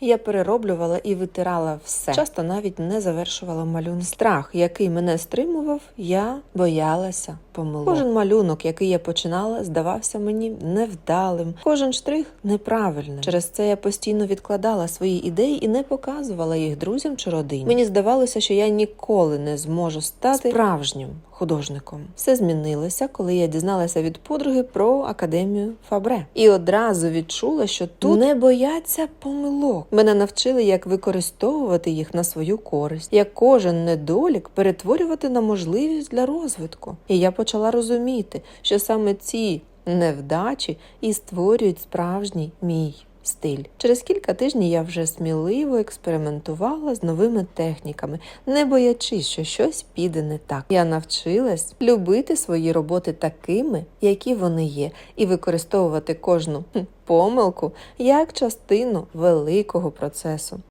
Я перероблювала і витирала все. Часто навіть не завершувала малюнок. Страх, який мене стримував, я боялася помилок. Кожен малюнок, який я починала, здавався мені невдалим. Кожен штрих неправильним. Через це я постійно відкладала свої ідеї і не показувала їх друзям чи родині. Мені здавалося, що я ніколи не зможу стати справжнім художником. Все змінилося, коли я дізналася від подруги про академію Фабре, і одразу відчула, що тут не бояться помилок. Мене навчили, як використовувати їх на свою користь, як кожен недолік перетворювати на можливість для розвитку. І я почала розуміти, що саме ці невдачі і створюють справжній мій стиль. Через кілька тижнів я вже сміливо експериментувала з новими техніками, не боячись, що щось піде не так. Я навчилась любити свої роботи такими, які вони є, і використовувати кожну помилку як частину великого процесу.